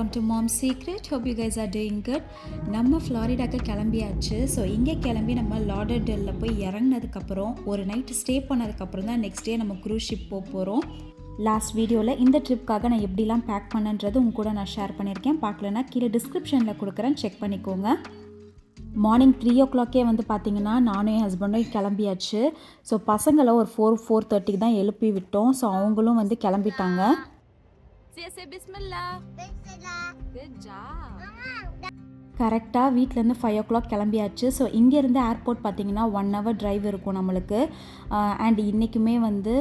Welcome to mom secret hope you guys are doing good நம்ம ஃப்ளாரிடாக்கு கிளம்பியாச்சு. So இங்கே கிளம்பி நம்ம லாடர்டெல்லில் போய் இறங்கினதுக்கப்புறம் ஒரு நைட்டு ஸ்டே பண்ணதுக்கப்புறம் தான் நெக்ஸ்ட் டே நம்ம க்ரூஸ் ஷிப் போக போகிறோம் லாஸ்ட் வீடியோவில் இந்த ட்ரிப்காக நான் எப்படிலாம் பேக் பண்ணன்றது உங்க கூட நான் ஷேர் பண்ணியிருக்கேன். பார்க்கலன்னா கீழே டிஸ்கிரிப்ஷனில் கொடுக்குறேன். செக் பண்ணிக்கோங்க. மார்னிங் த்ரீ ஓ கிளாக்கே வந்து பார்த்திங்கன்னா நானும் என் ஹஸ்பண்டும் கிளம்பியாச்சு. ஸோ பசங்களை ஒரு ஃபோர் ஃபோர் தேர்ட்டிக்கு தான் எழுப்பி விட்டோம். ஸோ அவங்களும் வந்து கிளம்பிட்டாங்க. Sia say bismillah. Good job. கரெக்டாக வீட்டிலேருந்து ஃபைவ் ஓ கிளாக் கிளம்பியாச்சு. ஸோ இங்கேருந்து ஏர்போர்ட் பார்த்தீங்கன்னா ஒன் ஹவர் டிரைவ் இருக்கும் நம்மளுக்கு. அண்ட் இன்றைக்குமே வந்து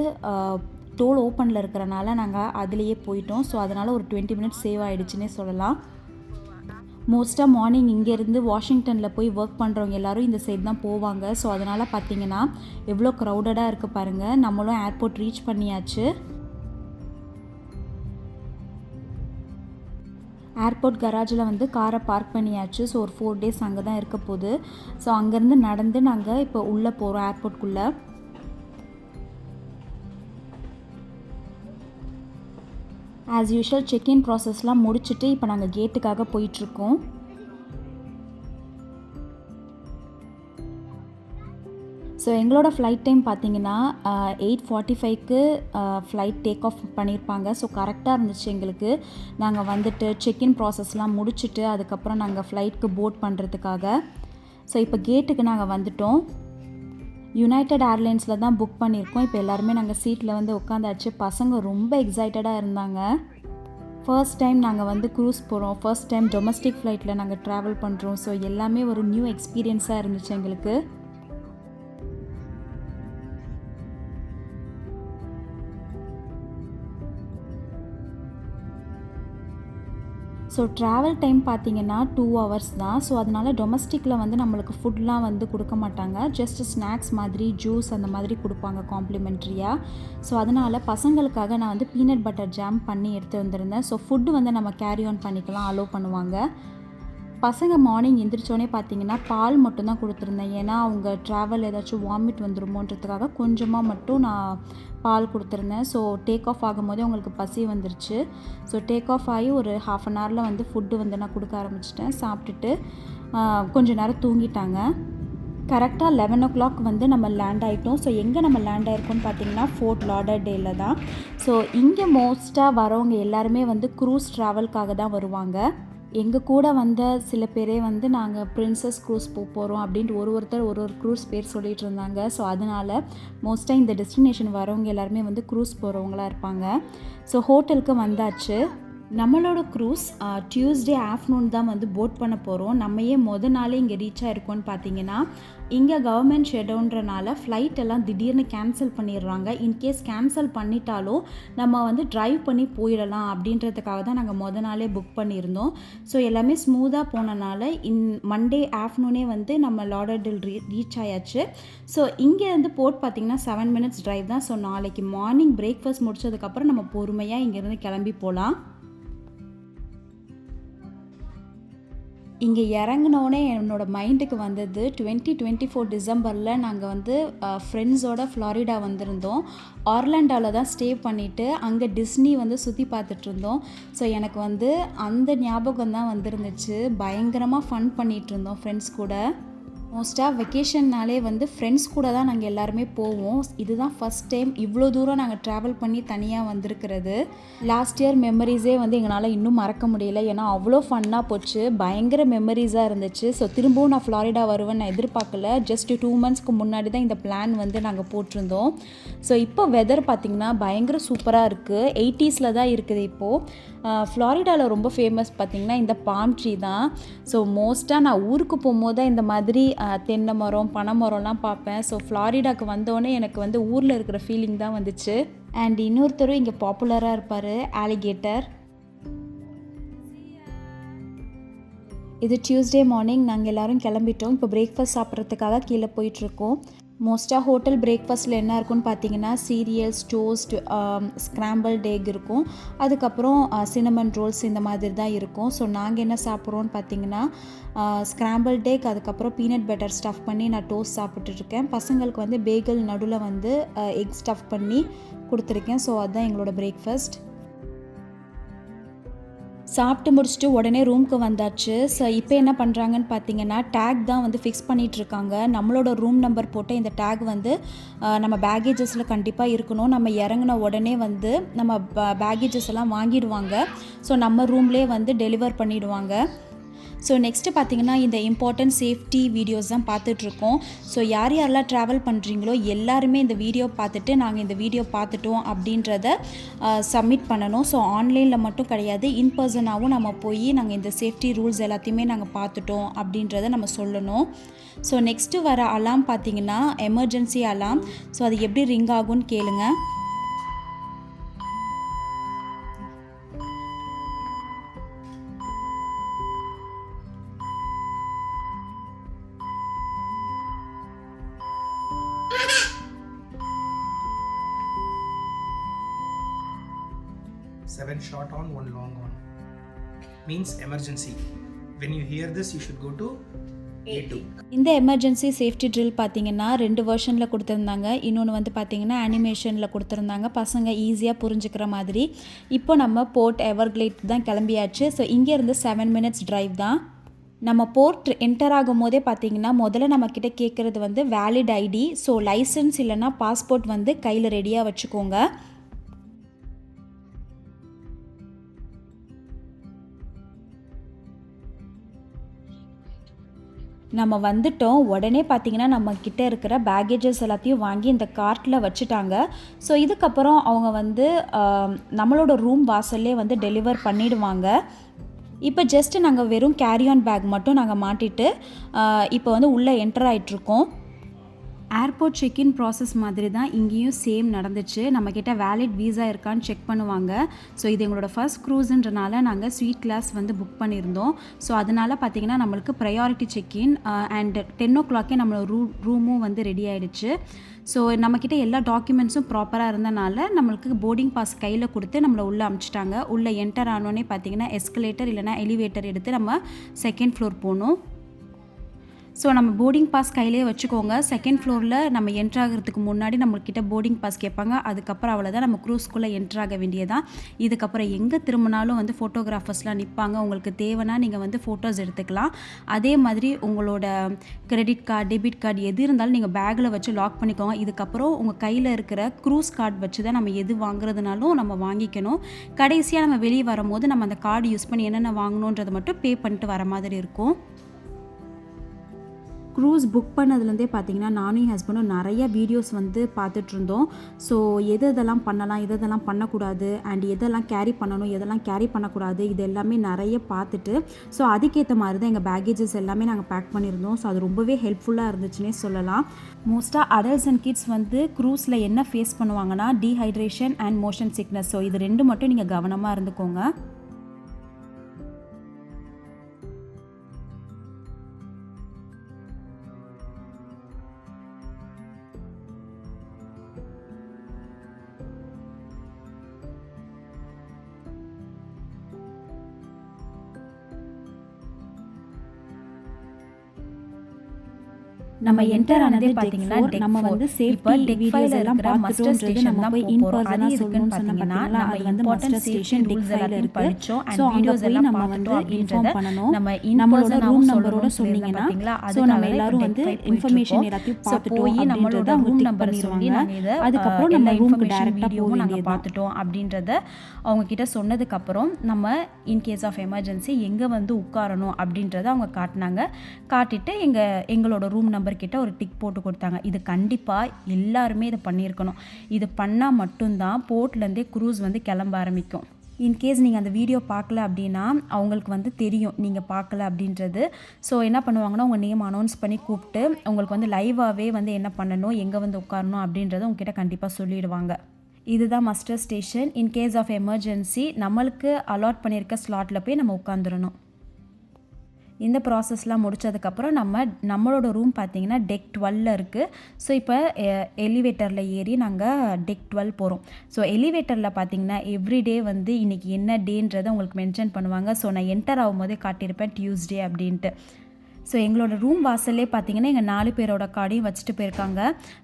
டோல் ஓப்பனில் இருக்கிறனால நாங்கள் அதுலேயே போயிட்டோம். ஸோ அதனால் ஒரு டுவெண்ட்டி மினிட்ஸ் சேவ் ஆகிடுச்சுன்னே சொல்லலாம். மோஸ்ட்டாக மார்னிங் இங்கேருந்து வாஷிங்டனில் போய் ஒர்க் பண்ணுறவங்க எல்லாரும் இந்த சைடு தான் போவாங்க. ஸோ அதனால் பார்த்தீங்கன்னா எவ்வளோ க்ரௌடடாக இருக்குது பாருங்கள் நம்மளும் ஏர்போர்ட் ரீச் பண்ணியாச்சு. ஏர்போர்ட் கராஜில் வந்து காரை பார்க் பண்ணியாச்சு. ஸோ ஒரு ஃபோர் டேஸ் அங்கே தான் இருக்க போகுது. ஸோ அங்கேருந்து நடந்து நாங்கள் இப்போ உள்ளே போகிறோம் ஏர்போர்ட்குள்ளே ஆஸ் யூஷுவல் செக்இன் ப்ராசஸ்லாம் முடிச்சுட்டு இப்போ நாங்கள் கேட்டுக்காக போயிட்டுருக்கோம் ஸோ எங்களோட ஃப்ளைட் டைம் பார்த்தீங்கன்னா எயிட் ஃபார்ட்டி ஃபைவ்க்கு ஃப்ளைட் டேக் ஆஃப் பண்ணியிருப்பாங்க ஸோ கரெக்டாக இருந்துச்சு எங்களுக்கு. நாங்கள் வந்துட்டு செக்இன் ப்ராசஸ்லாம் முடிச்சுட்டு அதுக்கப்புறம் நாங்கள் ஃப்ளைட்க்கு போட் பண்ணுறதுக்காக ஸோ இப்போ கேட்டுக்கு நாங்கள் வந்துட்டோம். யுனைடெட் ஏர்லைன்ஸில் தான் புக் பண்ணியிருக்கோம் இப்போ எல்லாருமே நாங்கள் சீட்டில் வந்து உட்காந்தாச்சு பசங்க ரொம்ப எக்ஸைட்டடாக இருந்தாங்க. ஃபர்ஸ்ட் டைம் நாங்கள் வந்து க்ரூஸ் போகிறோம் ஃபர்ஸ்ட் டைம் டொமஸ்டிக் ஃப்ளைட்டில் நாங்கள் ட்ராவல் பண்ணுறோம் ஸோ எல்லாமே ஒரு நியூ எக்ஸ்பீரியன்ஸாக இருந்துச்சு எங்களுக்கு. ஸோ ட்ராவல் டைம் பார்த்தீங்கன்னா டூ ஹவர்ஸ் தான். ஸோ அதனால் டொமஸ்டிக்கில் வந்து நம்மளுக்கு ஃபுட்லாம் வந்து கொடுக்க மாட்டாங்க. ஜஸ்ட் ஸ்நாக்ஸ் மாதிரி ஜூஸ் அந்த மாதிரி கொடுப்பாங்க காம்ப்ளிமெண்ட்ரியாக ஸோ அதனால் பசங்களுக்காக நான் வந்து பீனட் பட்டர் ஜாம் பண்ணி எடுத்து வந்திருந்தேன். ஸோ ஃபுட்டு வந்து நம்ம கேரி ஆன் பண்ணிக்கலாம் அலோவ் பண்ணுவாங்க. பசங்க மார்னிங் எந்திரிச்சோடனே பார்த்தீங்கன்னா பால் மட்டும்தான் கொடுத்துருந்தேன். ஏன்னா அவங்க ட்ராவல் ஏதாச்சும் வாமிட் வந்துருமோன்றதுக்காக கொஞ்சமாக மட்டும் நான் பால் கொடுத்துருந்தேன். ஸோ டேக் ஆஃப் ஆகும்போதே அவங்களுக்கு பசி வந்துருச்சு. ஸோ டேக் ஆஃப் ஆகி ஒரு ஹாஃப் அன் ஹவரில் வந்து ஃபுட்டு வந்து நான் கொடுக்க ஆரம்பிச்சிட்டேன். சாப்பிட்டுட்டு கொஞ்ச நேரம் தூங்கிட்டாங்க. கரெக்டாக லெவன் ஓ கிளாக் வந்து நம்ம லேண்ட் ஆகிட்டோம் ஸோ எங்கே நம்ம லேண்ட் ஆகிருக்கோம்னு பார்த்தீங்கன்னா ஃபோர்ட் லாடர் டேயில் தான். ஸோ இங்கே மோஸ்ட்டாக வரவங்க எல்லாருமே வந்து க்ரூஸ் ட்ராவல்காக தான் வருவாங்க. எங்கள் கூட வந்த சில பேரே வந்து நாங்கள் பிரின்சஸ் க்ரூஸ் போக போகிறோம் அப்படின்ட்டு ஒரு ஒருத்தர் ஒரு ஒரு க்ரூஸ் பேர் சொல்லிட்டு இருந்தாங்க. ஸோ அதனால் மோஸ்ட்டாக இந்த டெஸ்டினேஷன் வரவங்க எல்லாருமே வந்து க்ரூஸ் போகிறவங்களா இருப்பாங்க. ஸோ ஹோட்டலுக்கு வந்தாச்சு. நம்மளோட க்ரூஸ் டியூஸ்டே ஆஃப்டர்நூன் தான் வந்து போட் பண்ண போகிறோம் நம்ம ஏன் மொதல் நாளே இங்கே ரீச் ஆகிருக்கோன்னு பார்த்தீங்கன்னா இங்கே கவர்மெண்ட் ஷெடவுன்றனால ஃப்ளைட் எல்லாம் திடீர்னு கேன்சல் பண்ணிடுறாங்க. இன்கேஸ் கேன்சல் பண்ணிட்டாலும் நம்ம வந்து ட்ரைவ் பண்ணி போயிடலாம் அப்படின்றதுக்காக தான் நாங்கள் மொதல் நாளே புக் பண்ணியிருந்தோம். ஸோ எல்லாமே ஸ்மூத்தாக போனனால இன் மண்டே ஆஃப்டர்நூனே வந்து நம்ம லாடர்டில் ரீ ரீச் ஆயாச்சு. ஸோ இங்கேருந்து போர்ட் பார்த்திங்கன்னா செவன் மினிட்ஸ் ட்ரைவ் தான். ஸோ நாளைக்கு மார்னிங் பிரேக்ஃபாஸ்ட் முடிச்சதுக்கப்புறம் நம்ம பொறுமையாக இங்கேருந்து கிளம்பி போகலாம் இங்கே இறங்கினோடனே என்னோடய மைண்டுக்கு வந்தது டுவெண்ட்டி டுவெண்ட்டி ஃபோர் டிசம்பரில் நாங்கள் வந்து ஃப்ரெண்ட்ஸோட ஃப்ளாரிடா வந்திருந்தோம். ஆர்லாண்டாவில் தான் ஸ்டே பண்ணிவிட்டு அங்கே டிஸ்னி வந்து சுற்றி பார்த்துட்டு இருந்தோம் ஸோ எனக்கு வந்து அந்த ஞாபகம் தான் வந்துருந்துச்சு. பயங்கரமாக ஃபன் பண்ணிகிட்டு இருந்தோம் ஃப்ரெண்ட்ஸ் கூட. மோஸ்ட்டாக வெக்கேஷன்னாலே வந்து ஃப்ரெண்ட்ஸ் கூட தான் நாங்கள் எல்லாருமே போவோம். இதுதான் ஃபஸ்ட் டைம் இவ்வளோ தூரம் நாங்கள் ட்ராவல் பண்ணி தனியாக வந்திருக்கிறது. லாஸ்ட் இயர் மெமரிஸே வந்து எங்களால் இன்னும் மறக்க முடியல. ஏன்னா அவ்வளோ ஃபன்னாக போச்சு. பயங்கர மெமரிஸாக இருந்துச்சு. ஸோ திரும்பவும் நான் ஃப்ளாரிடா வருவேன் நான் எதிர்பார்க்கல. ஜஸ்ட் டூ மந்த்ஸ்க்கு முன்னாடி தான் இந்த பிளான் வந்து நாங்கள் போட்டிருந்தோம். ஸோ இப்போ வெதர் பார்த்திங்கன்னா பயங்கர சூப்பராக இருக்குது எயிட்டிஸில் தான் இருக்குது இப்போது ஃப்ளாரிடாவில் ரொம்ப ஃபேமஸ் பார்த்திங்கன்னா இந்த பாம் ட்ரீ தான். ஸோ மோஸ்ட்டாக நான் ஊருக்கு போகும்போது இந்த மாதிரி தென்னை மரம் பனை மரம்லாம் பார்ப்பேன். ஸோ ஃப்ளாரிடாக்கு வந்தோடனே எனக்கு வந்து ஊரில் இருக்கிற ஃபீலிங் தான் வந்துச்சு. அண்ட் இன்னொருத்தரும் இங்கே பாப்புலராக இருப்பார் ஆலிகேட்டர் இது டியூஸ்டே மார்னிங் நாங்கள் எல்லோரும் கிளம்பிட்டோம். இப்போ பிரேக்ஃபாஸ்ட் சாப்பிட்றதுக்காக கீழே போயிட்டுருக்கோம் மோஸ்ட்டாக ஹோட்டல் பிரேக்ஃபாஸ்ட்டில் என்ன இருக்குன்னு பார்த்தீங்கன்னா சீரியல்ஸ் டோஸ்ட் ஸ்க்ராம்பிள் டேக் இருக்கும். அதுக்கப்புறம் சினமன் ரோல்ஸ் இந்த மாதிரி தான் இருக்கும். ஸோ நாங்கள் என்ன சாப்பிட்றோன்னு பார்த்தீங்கன்னா ஸ்க்ராம்பிள் டேக் அதுக்கப்புறம் பீனட் பட்டர் ஸ்டஃப் பண்ணி நான் டோஸ்ட் சாப்பிட்டுட்ருக்கேன் பசங்களுக்கு வந்து பேகல் நடுவில் வந்து எக் ஸ்டஃப் பண்ணி கொடுத்துருக்கேன். ஸோ அதுதான் எங்களோட பிரேக்ஃபாஸ்ட் சாப்பிட்டு முடிச்சுட்டு உடனே ரூமுக்கு வந்தாச்சு. ஸோ இப்போ என்ன பண்ணுறாங்கன்னு பார்த்தீங்கன்னா டேக் தான் வந்து ஃபிக்ஸ் பண்ணிகிட்ருக்காங்க இருக்காங்க நம்மளோட ரூம் நம்பர் போட்டு இந்த டேக் வந்து நம்ம பேகேஜஸில் கண்டிப்பாக இருக்கணும். நம்ம இறங்கின உடனே வந்து நம்ம பேகேஜஸ் எல்லாம் வாங்கிடுவாங்க. ஸோ நம்ம ரூம்லேயே வந்து டெலிவர் பண்ணிவிடுவாங்க ஸோ நெக்ஸ்ட்டு பார்த்தீங்கன்னா இந்த இம்பார்ட்டன்ட் சேஃப்டி வீடியோஸ் தான் பார்த்துட்ருக்கோம். ஸோ யார் யாரெல்லாம் ட்ராவல் பண்ணுறீங்களோ எல்லாருமே இந்த வீடியோ பார்த்துட்டு நாங்கள் இந்த வீடியோ பார்த்துட்டோம் அப்படின்றத சப்மிட் பண்ணணும். ஸோ ஆன்லைனில் மட்டும் கிடையாது இன் பர்சனாகவும் நம்ம போய் நாங்கள் இந்த சேஃப்டி ரூல்ஸ் எல்லாத்தையுமே நாங்கள் பார்த்துட்டோம் அப்படின்றத நம்ம சொல்லணும். ஸோ நெக்ஸ்ட்டு வர அலாம் பார்த்தீங்கன்னா எமர்ஜென்சி அலாம் ஸோ அது எப்படி ரிங் ஆகும்னு கேளுங்கள் seven short on, one long on. Means emergency. When you hear this, you should go to இந்த எமர்ஜென்சி சேஃப்டி ட்ரில் பார்த்தீங்கன்னா ரெண்டு வெர்ஷனில் கொடுத்துருந்தாங்க. இன்னொன்று வந்து பார்த்தீங்கன்னா அனிமேஷனில் கொடுத்துருந்தாங்க. பசங்க ஈஸியாக புரிஞ்சுக்கிற மாதிரி. இப்போ நம்ம போர்ட் எவர்கிளேட் தான் கிளம்பியாச்சு. ஸோ இங்கேருந்து செவன் மினிட்ஸ் டிரைவ் தான். நம்ம போர்ட் என்டர் ஆகும் போதே பார்த்தீங்கன்னா முதல்ல நம்மக்கிட்ட கேட்குறது வந்து வேலிட் ஐடி ஸோ லைசன்ஸ் இல்லைன்னா பாஸ்போர்ட் வந்து கையில் ரெடியாக வச்சுக்கோங்க. நம்ம வந்துட்டோம். உடனே பார்த்தீங்கன்னா நம்ம இருக்கிற பேகேஜஸ் எல்லாத்தையும் வாங்கி இந்த கார்ட்டில் வச்சுட்டாங்க. ஸோ இதுக்கப்புறம் அவங்க வந்து நம்மளோட ரூம் வாசல்லே வந்து டெலிவர் பண்ணிடுவாங்க. இப்போ ஜஸ்ட்டு நாங்கள் வெறும் கேரி ஆன் பேக் மட்டும் நாங்கள் மாட்டிட்டு இப்போ வந்து உள்ளே என்டர் ஆயிட்டிருக்கோம். ஏர்போர்ட் செக்இன் ப்ராசஸ் மாதிரி தான் இங்கேயும் சேம் நடந்துச்சு. நம்மக்கிட்ட வேலிட் வீசா இருக்கான்னு செக் பண்ணுவாங்க. ஸோ இது எங்களோட ஃபர்ஸ்ட் க்ரூஸுன்றனால நாங்கள் ஸ்வீட் கிளாஸ் வந்து புக் பண்ணியிருந்தோம். ஸோ அதனால் பார்த்தீங்கன்னா நம்மளுக்கு priority check in and ten ஓ கிளாக்கே நம்மளோட ரூ ரூமும் வந்து ரெடி ஆகிடுச்சு ஸோ நம்மக்கிட்ட எல்லா டாக்குமெண்ட்ஸும் ப்ராப்பராக இருந்தனால நம்மளுக்கு போர்டிங் பாஸ் கையில் கொடுத்து நம்மளை உள்ளே அமுச்சிட்டாங்க. உள்ளே என்டர் ஆனோடனே பார்த்திங்கன்னா எஸ்கலேட்டர் இல்லைனா எலிவேட்டர் எடுத்து நம்ம செகண்ட் ஃப்ளோர் போகணும். ஸோ நம்ம போர்டிங் பாஸ் கையிலே வச்சுக்கோங்க. செகண்ட் ஃப்ளோரில் நம்ம என்ட்ராகிறதுக்கு முன்னாடி நம்மக்கிட்ட போர்டிங் பாஸ் கேட்பாங்க. அதுக்கப்புறம் அவ்வளோதான் நம்ம க்ரூஸ்குள்ளே என்ட்ராக வேண்டியதான் இதுக்கப்புறம் எங்கே திரும்பினாலும் வந்து ஃபோட்டோகிராஃபர்ஸ்லாம் நிற்பாங்க உங்களுக்கு தேவைன்னா நீங்கள் வந்து ஃபோட்டோஸ் எடுத்துக்கலாம். அதே மாதிரி உங்களோட கிரெடிட் கார்டு டெபிட் கார்டு எது இருந்தாலும் நீங்கள் பேக்கில் வச்சு லாக் பண்ணிக்கோங்க. இதுக்கப்புறம் உங்கள் கையில் இருக்கிற க்ரூஸ் கார்டு வச்சு தான் நம்ம எது வாங்குறதுனாலும் நம்ம வாங்கிக்கணும். கடைசியாக நம்ம வெளியே வரும்போது நம்ம அந்த கார்டு யூஸ் பண்ணி என்னென்ன வாங்கணுன்றதை மட்டும் பே பண்ணிட்டு வர மாதிரி இருக்கும். க்ரூஸ் புக் பண்ணதுலேருந்தே பார்த்தீங்கன்னா நானும் என் ஹஸ்பண்டும் நிறைய வீடியோஸ் வந்து பார்த்துட்ருந்தோம். ஸோ எது எதெல்லாம் பண்ணலாம் எது எதெல்லாம் பண்ணக்கூடாது அண்ட் எதெல்லாம் கேரி பண்ணணும் எதெல்லாம் கேரி பண்ணக்கூடாது இது எல்லாமே நிறைய பார்த்துட்டு ஸோ அதுக்கேற்ற மாதிரி தான் எங்கள் பேகேஜஸ் எல்லாமே நாங்கள் பேக் பண்ணியிருந்தோம். ஸோ அது ரொம்பவே ஹெல்ப்ஃபுல்லாக இருந்துச்சுன்னே சொல்லலாம். மோஸ்ட்டாக அடல்ட்ஸ் அண்ட் கிட்ஸ் வந்து க்ரூஸில் என்ன ஃபேஸ் பண்ணுவாங்கன்னா dehydration and motion sickness so இது ரெண்டு மட்டும் நீங்கள் கவனமாக இருந்துக்கோங்க. நம்ம என்டர் ஆனதே பார்த்தீங்கன்னா நம்ம வந்து சேஃப்டி வீடியோஸ் எல்லாம் பார்த்துட்டோம்ன்றது நம்ம போய் இன் பர்சனா சொல்லணும்னு சொன்னா பார்த்தீங்கன்னா அது வந்து மாஸ்டர் ஸ்டேஷன் டெக் ஃபைல இருக்கு. ஸோ அங்க போய் நம்ம வந்து இன்ஃபார்ம் பண்ணணும். நம்ம நம்மளோட ரூம் நம்பரோட சொன்னீங்கன்னா? ஸோ நம்ம எல்லாரும் வந்து இன்ஃபர்மேஷன் எல்லாத்தையும் So, பார்த்துட்டோம் போய் நம்மளோட ரூம் நம்பர் சொல்லி அதுக்கப்புறம் நம்ம ரூமுக்கு டேரெக்டாக போக வீடியோவும் நாங்கள் பார்த்துட்டோம் அப்படின்றத அவங்க கிட்ட சொன்னதுக்கப்புறம் நம்ம இன் கேஸ் ஆஃப் எமர்ஜென்சி எங்கே வந்து உட்காரணும் அப்படின்றத அவங்க காட்டினாங்க. காட்டிட்டு எங்கள் எங்களோட ரூம் நம்பர் நபர்கிட்ட ஒரு டிக் போட்டு கொடுத்தாங்க. இது கண்டிப்பாக எல்லாருமே இதை பண்ணியிருக்கணும். இது பண்ணால் மட்டும்தான் போர்ட்லேருந்தே குரூஸ் வந்து கிளம்ப ஆரம்பிக்கும். இன்கேஸ் நீங்கள் அந்த வீடியோ பார்க்கல அப்படின்னா அவங்களுக்கு வந்து தெரியும். நீங்கள் பார்க்கல அப்படின்றது. ஸோ என்ன பண்ணுவாங்கன்னா உங்கள் நேம் அனௌன்ஸ் பண்ணி கூப்பிட்டு உங்களுக்கு வந்து லைவாகவே வந்து என்ன பண்ணணும் எங்கே வந்து உட்காரணும் அப்படின்றத உங்ககிட்ட கண்டிப்பாக சொல்லிடுவாங்க. இதுதான் muster station in case of emergency நம்மளுக்கு அலாட் பண்ணியிருக்க ஸ்லாட்டில் போய் நம்ம உட்காந்துடணும் இந்த ப்ராசஸ்லாம் முடிச்சதுக்கப்புறம் நம்ம நம்மளோட ரூம் பார்த்திங்கன்னா டெக் டுவெல்ல இருக்குது ஸோ இப்போ எலிவேட்டரில் ஏறி நாங்கள் டெக் டுவெல் போகிறோம் ஸோ எலிவேட்டரில் பார்த்தீங்கன்னா எவ்ரிடே வந்து இன்றைக்கி என்ன டேன்றதை உங்களுக்கு மென்ஷன் பண்ணுவாங்க. ஸோ நான் என்டர் ஆகும்போதே காட்டியிருப்பேன் டியூஸ்டே அப்படின்ட்டு. ஸோ எங்களோட ரூம் வாசல்லே பார்த்தீங்கன்னா எங்கள் நாலு பேரோட கார்டையும் வச்சுட்டு போயிருக்காங்க.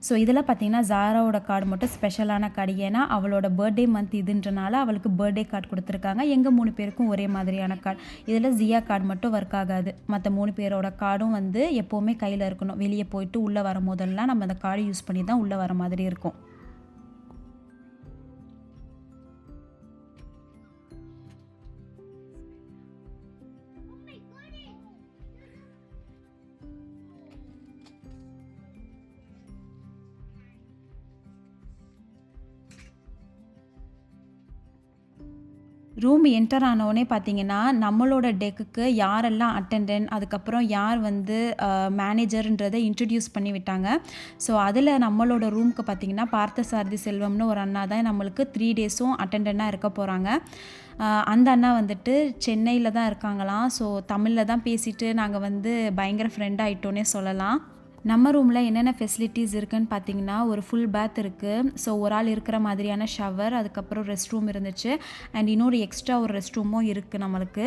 ஸோ இதில் பார்த்தீங்கன்னா ஜாராவோட கார்டு மட்டும் ஸ்பெஷலான கார்டு ஏன்னா அவளோட பர்த்டே மந்த் இதுன்றனால அவளுக்கு பர்த்டே கார்டு கொடுத்துருக்காங்க. எங்கள் மூணு பேருக்கும் ஒரே மாதிரியான கார்டு இதில் ஜியா கார்டு மட்டும் ஒர்க் ஆகாது. மற்ற மூணு பேரோட கார்டும் வந்து எப்போவுமே கையில் இருக்கணும். வெளியே போயிட்டு உள்ளே வரும் போதெல்லாம் நம்ம அந்த கார்டு யூஸ் பண்ணி தான் உள்ளே வர மாதிரி இருக்கும். ரூம் என்டர் ஆனவுடனே பார்த்தீங்கன்னா நம்மளோட டெக்குக்கு யாரெல்லாம் அட்டெண்டன்ட் அதுக்கப்புறம் யார் வந்து மேனேஜர்ன்றதை இன்ட்ரடியூஸ் பண்ணி விட்டாங்க. ஸோ அதில் நம்மளோட ரூமுக்கு பார்த்தீங்கன்னா பார்த்தசாரதி செல்வம்னு ஒரு அண்ணா தான் நம்மளுக்கு த்ரீ டேஸும் அட்டெண்டனாக இருக்க போகிறாங்க அந்த அண்ணா வந்துட்டு சென்னையில் தான் இருக்காங்களாம். ஸோ தமிழில் தான் பேசிட்டு நாங்கள் வந்து பயங்கர ஃப்ரெண்ட் ஆகிட்டோன்னே சொல்லலாம். நம்ம ரூமில் என்னென்ன ஃபெசிலிட்டிஸ் இருக்குன்னு பார்த்தீங்கன்னா ஒரு ஃபுல் பேத் இருக்குது ஸோ ஒரு ஆள் இருக்கிற மாதிரியான ஷவர் அதுக்கப்புறம் ரெஸ்ட் ரூம் இருந்துச்சு. அண்ட் இன்னொரு எக்ஸ்ட்ரா ஒரு ரெஸ்ட் ரூமும் இருக்குது நம்மளுக்கு.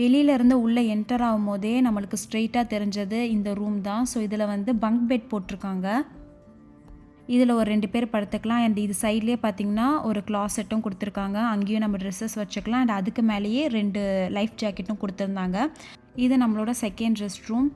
வெளியில இருந்து உள்ளே என்டர் ஆகும் போதே நம்மளுக்கு ஸ்ட்ரெயிட்டாக தெரிஞ்சது இந்த ரூம் தான். ஸோ இதில் வந்து பங்க் பெட் போட்டிருக்காங்க. இதில் ஒரு ரெண்டு பேர் படுத்துக்கலாம். அண்ட் இது சைட்லேயே பார்த்தீங்கன்னா ஒரு கிளாசெட்டும் கொடுத்துருக்காங்க. அங்கேயும் நம்ம ட்ரெஸ்ஸஸ் வச்சுக்கலாம். அண்ட் அதுக்கு மேலேயே ரெண்டு லைஃப் ஜாக்கெட்டும் கொடுத்துருந்தாங்க. இது நம்மளோட செகண்ட் ரெஸ்ட் ரூம்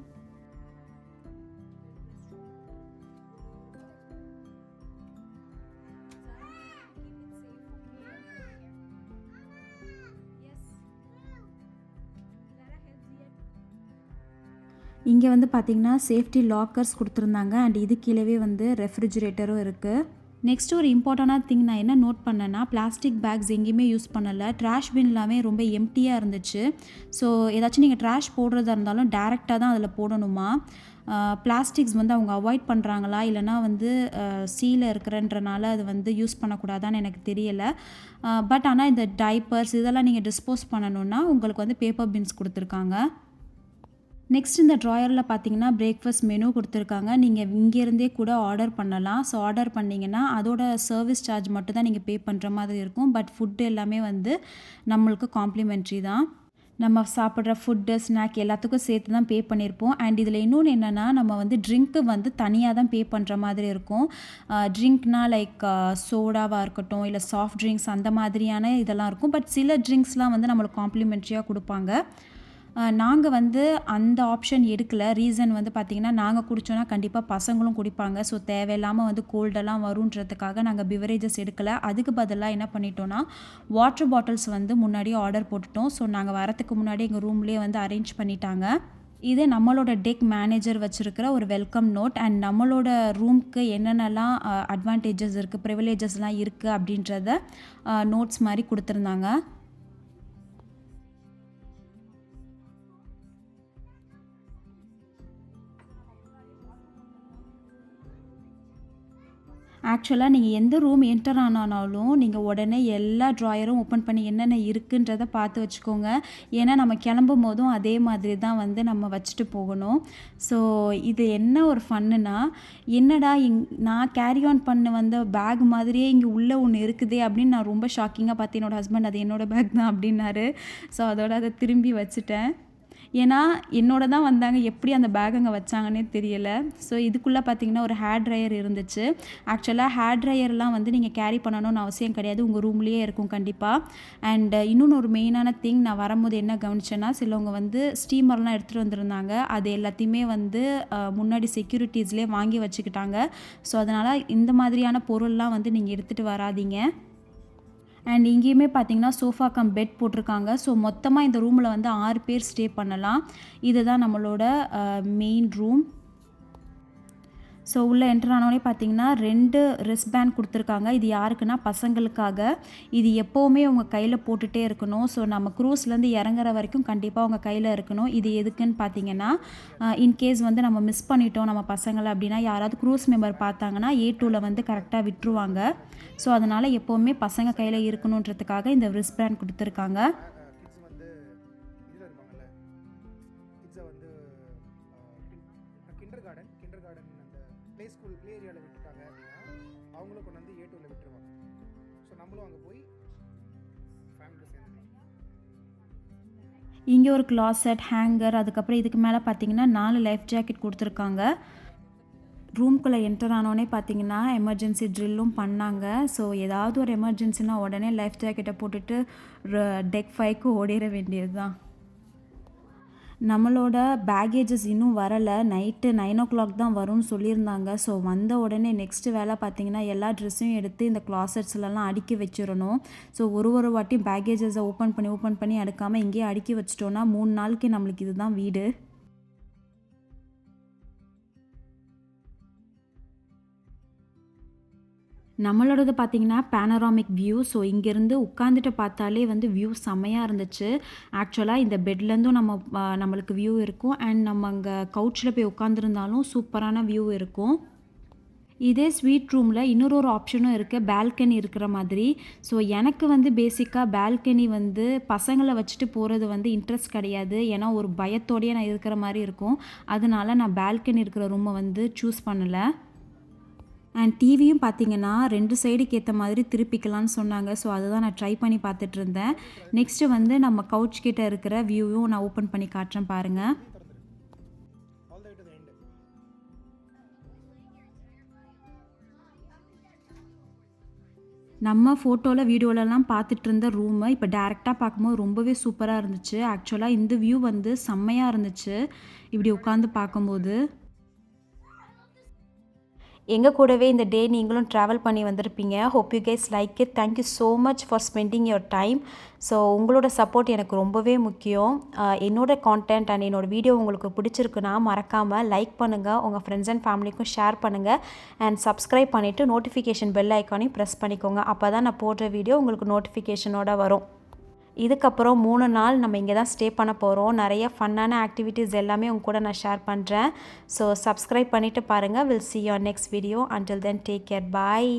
இங்கே வந்து பார்த்திங்கன்னா சேஃப்டி லாக்கர்ஸ் கொடுத்துருந்தாங்க. அண்ட் இது கீழே வந்து ரெஃப்ரிஜிரேட்டரும் இருக்குது நெக்ஸ்ட் ஒரு இம்பார்ட்டண்டான திங் நான் என்ன நோட் பண்ணேன்னா பிளாஸ்டிக் பேக்ஸ் எங்கேயுமே யூஸ் பண்ணலை. ட்ராஷ் பின் எல்லாமே ரொம்ப எம்டியாக இருந்துச்சு. ஸோ ஏதாச்சும் நீங்கள் ட்ராஷ் போடுறதா இருந்தாலும் டேரெக்டாக தான் அதில் போடணுமா? பிளாஸ்டிக்ஸ் வந்து அவங்க அவாய்ட் பண்ணுறாங்களா இல்லைனா வந்து சீல இருக்கிறன்றனால அது வந்து யூஸ் பண்ணக்கூடாதான்னு எனக்கு தெரியலை. பட் ஆனால் இந்த டைப்பர்ஸ் இதெல்லாம் நீங்கள் டிஸ்போஸ் பண்ணணுன்னா உங்களுக்கு வந்து பேப்பர் பின்ஸ் கொடுத்துருக்காங்க. நெக்ஸ்ட் இந்த ட்ராயரில் பார்த்தீங்கன்னா பிரேக்ஃபாஸ்ட் மெனு கொடுத்துருக்காங்க. நீங்கள் இங்கேருந்தே கூட ஆர்டர் பண்ணலாம். ஸோ ஆர்டர் பண்ணிங்கன்னா அதோட சர்வீஸ் சார்ஜ் மட்டும் தான் நீங்கள் பே பண்ணுற மாதிரி இருக்கும். பட் ஃபுட்டு எல்லாமே வந்து நம்மளுக்கு காம்ப்ளிமெண்ட்ரி தான். நம்ம சாப்பிட்ற ஃபுட்டு ஸ்நாக் எல்லாத்துக்கும் சேர்த்து தான் பே பண்ணியிருப்போம் அண்ட் இதில் இன்னொன்று என்னென்னா நம்ம வந்து ட்ரிங்க்கு வந்து தனியாக தான் பே பண்ணுற மாதிரி இருக்கும். ட்ரிங்க்னால் லைக் சோடாவாக இருக்கட்டும் இல்லை சாஃப்ட் ட்ரிங்க்ஸ் அந்த மாதிரியான இதெல்லாம் இருக்கும். பட் சில ட்ரிங்க்ஸ்லாம் வந்து நம்மளுக்கு காம்ப்ளிமெண்ட்ரியாக கொடுப்பாங்க. நாங்கள் வந்து அந்த ஆப்ஷன் எடுக்கல. ரீசன் வந்து பார்த்திங்கன்னா நாங்கள் குடித்தோன்னா கண்டிப்பாக பசங்களும் குடிப்பாங்க. ஸோ தேவையில்லாமல் வந்து கோல்டெல்லாம் வருன்றதுக்காக நாங்கள் பிவரேஜஸ் எடுக்கலை. அதுக்கு பதிலாக என்ன பண்ணிட்டோன்னா வாட்டர் பாட்டில்ஸ் வந்து முன்னாடியே ஆர்டர் போட்டுட்டோம். ஸோ நாங்கள் வரத்துக்கு முன்னாடி எங்கள் ரூம்லேயே வந்து அரேஞ்ச் பண்ணிட்டாங்க. இது நம்மளோட டெக் மேனேஜர் வச்சுருக்கிற ஒரு வெல்கம் நோட் அண்ட் நம்மளோட ரூம்க்கு என்னென்னலாம் அட்வான்டேஜஸ் இருக்குது ப்ரிவிலேஜஸ்லாம் இருக்குது அப்படின்றத நோட்ஸ் மாதிரி கொடுத்துருந்தாங்க. ஆக்சுவலாக நீங்கள் எந்த ரூம் என்டர் ஆனாலும் நீங்கள் உடனே எல்லா ட்ராயரும் ஓப்பன் பண்ணி என்னென்ன இருக்குன்றதை பார்த்து வச்சுக்கோங்க. ஏன்னா நம்ம கிளம்பும் போதும் அதே மாதிரி தான் வந்து நம்ம வச்சுட்டு போகணும். ஸோ இது என்ன ஒரு ஃபன்னுனா என்னடா இங் நான் கேரி ஆன் பண்ண வந்த பேக் மாதிரியே இங்கே உள்ளே ஒன்று இருக்குதே அப்படின்னு நான் ரொம்ப ஷாக்கிங்காக பார்த்து என்னோடய ஹஸ்பண்ட் அது என்னோடய பேக் தான் அப்படின்னாரு. ஸோ அதோட அதை திரும்பி வச்சுட்டேன். ஏன்னா என்னோட தான் வந்தாங்க. எப்படி அந்த பேக் அங்கே வச்சாங்கன்னே தெரியலை. ஸோ இதுக்குள்ளே பார்த்தீங்கன்னா ஒரு ஹேர் ட்ரையர் இருந்துச்சு. ஆக்சுவலாக ஹேர் ட்ரையர்லாம் வந்து நீங்கள் கேரி பண்ணணும்னு அவசியம் கிடையாது. உங்கள் ரூம்லேயே இருக்கும் கண்டிப்பாக அண்ட் இன்னொன்று ஒரு மெயினான திங் நான் வரும்போது என்ன கவனிச்சேன்னா சிலவங்க வந்து ஸ்டீமர்லாம் எடுத்துகிட்டு வந்திருந்தாங்க. அது எல்லாத்தையுமே வந்து முன்னாடி செக்யூரிட்டிஸ்லேயே வாங்கி வச்சுக்கிட்டாங்க. ஸோ அதனால் இந்த மாதிரியான பொருள்லாம் வந்து நீங்கள் எடுத்துகிட்டு வராதீங்க. அண்ட் இங்கேயுமே பார்த்தீங்கன்னா சோஃபா கம் பெட் போட்டிருக்காங்க. ஸோ மொத்தமாக இந்த ரூமில் வந்து ஆறு பேர் ஸ்டே பண்ணலாம். இதுதான் நம்மளோட மெயின் ரூம் ஸோ உள்ளே என்டர் ஆனோடனே பார்த்தீங்கன்னா ரெண்டு ரிஸ்ட் பேண்ட் கொடுத்துருக்காங்க. இது யாருக்குன்னா பசங்களுக்காக. இது எப்போவுமே உங்கள் கையில் போட்டுகிட்டே இருக்கணும். ஸோ நம்ம க்ரூஸ்லேருந்து இறங்குற வரைக்கும் கண்டிப்பாக உங்கள் கையில் இருக்கணும். இது எதுக்குன்னு பார்த்தீங்கன்னா இன்கேஸ் வந்து நம்ம மிஸ் பண்ணிட்டோம் நம்ம பசங்களை அப்படின்னா யாராவது க்ரூஸ் மெம்பர் பார்த்தாங்கன்னா ஏ டூவில் வந்து கரெக்டாக விட்டுருவாங்க. ஸோ அதனால் எப்போவுமே பசங்க கையில் இருக்கணுன்றதுக்காக இந்த ரிஸ்ட் பேண்ட் கொடுத்துருக்காங்க. இங்கே ஒரு க்ளாசெட் ஹேங்கர் அதுக்கப்புறம் இதுக்கு மேலே பார்த்தீங்கன்னா நாலு லைஃப் ஜாக்கெட் கொடுத்துருக்காங்க. ரூம்குள்ளே என்டர் ஆனோடனே பார்த்தீங்கன்னா எமர்ஜென்சி ட்ரில்லும் பண்ணாங்க. ஸோ ஏதாவது ஒரு எமர்ஜென்சினா உடனே லைஃப் ஜாக்கெட்டை போட்டுட்டு டெக் ஃபைவ்க்கு ஓடிட வேண்டியது தான் நம்மளோட பேகேஜஸ் இன்னும் வரலை. நைட்டு நைன் ஓ கிளாக் தான் வரும்னு சொல்லியிருந்தாங்க. ஸோ வந்த உடனே நெக்ஸ்ட்டு வேலை பார்த்தீங்கன்னா எல்லா ட்ரெஸ்ஸையும் எடுத்து இந்த closetsலலாம் அடுக்கி வச்சிடணும். ஸோ ஒரு ஒரு வாட்டி பேகேஜஸை ஓப்பன் பண்ணி ஓப்பன் பண்ணி அடுக்காமல் இங்கேயே அடுக்கி வச்சிட்டோன்னா மூணு நாளைக்கு நம்மளுக்கு இதுதான் வீடு. நம்மளோடது பார்த்தீங்கன்னா பேனராமிக் வியூ ஸோ இங்கேருந்து உட்காந்துட்டு பார்த்தாலே வந்து வியூ செம்மையாக இருந்துச்சு. ஆக்சுவலாக இந்த பெட்லேருந்தும் நம்ம நம்மளுக்கு வியூ இருக்கும். அண்ட் நம்ம அங்கே கவுச்சில் போய் உட்காந்துருந்தாலும் சூப்பரான வியூ இருக்கும். இதே ஸ்வீட் ரூமில் இன்னொரு ஒரு ஆப்ஷனும் இருக்குது பால்கனி இருக்கிற மாதிரி. ஸோ எனக்கு வந்து பேசிக்காக பால்கனி வந்து பசங்களை வச்சுட்டு போகிறது வந்து இன்ட்ரெஸ்ட் கிடையாது. ஏன்னா ஒரு பயத்தோடயே நான் இருக்கிற மாதிரி இருக்கும். அதனால நான் பால்கனி இருக்கிற ரூமை வந்து சூஸ் பண்ணலை. அண்ட் டிவியும் பார்த்தீங்கன்னா ரெண்டு சைடுக்கு ஏற்ற மாதிரி திருப்பிக்கலாம்னு சொன்னாங்க. ஸோ அதை தான் நான் ட்ரை பண்ணி பார்த்துட்டு இருந்தேன். நெக்ஸ்ட்டு வந்து நம்ம கவுச் கிட்ட இருக்கிற வியூவும் நான் ஓப்பன் பண்ணி காட்டுறேன் பாருங்கள் நம்ம ஃபோட்டோவில் வீடியோலலாம் பார்த்துட்டு இருந்த ரூமை இப்போ டேரெக்டாக பார்க்கும்போது ரொம்பவே சூப்பராக இருந்துச்சு. ஆக்சுவலாக இந்த வியூ வந்து செம்மையாக இருந்துச்சு. இப்படி உட்காந்து பார்க்கும்போது. எங்கள் கூடவே இந்த டே நீங்களும் ட்ராவல் பண்ணி வந்திருப்பீங்க. Hope you guys like it thank you so much for spending your time so உங்களோட சப்போர்ட் எனக்கு ரொம்பவே முக்கியம். என்னோட கான்டென்ட் அண்ட் என்னோட வீடியோ உங்களுக்கு பிடிச்சிருக்குன்னா மறக்காமல் லைக் பண்ணுங்கள் உங்கள் ஃப்ரெண்ட்ஸ் அண்ட் ஃபேமிலிக்கும் ஷேர் பண்ணுங்கள் அண்ட் சப்ஸ்கிரைப் பண்ணிவிட்டு நோட்டிஃபிகேஷன் பெல் ஐக்கானையும் ப்ரெஸ் பண்ணிக்கோங்க. அப்போ தான் நான் போடுற வீடியோ உங்களுக்கு நோட்டிஃபிகேஷனோட வரும். இதுக்கப்புறம் மூணு நாள் நம்ம இங்கே தான் ஸ்டே பண்ண போகிறோம் நிறைய ஃபன்னான ஆக்டிவிட்டீஸ் எல்லாமே உங்க கூட நான் ஷேர் பண்ணுறேன் ஸோ சப்ஸ்கிரைப் பண்ணிவிட்டு பாருங்கள் will see your next video until then take care bye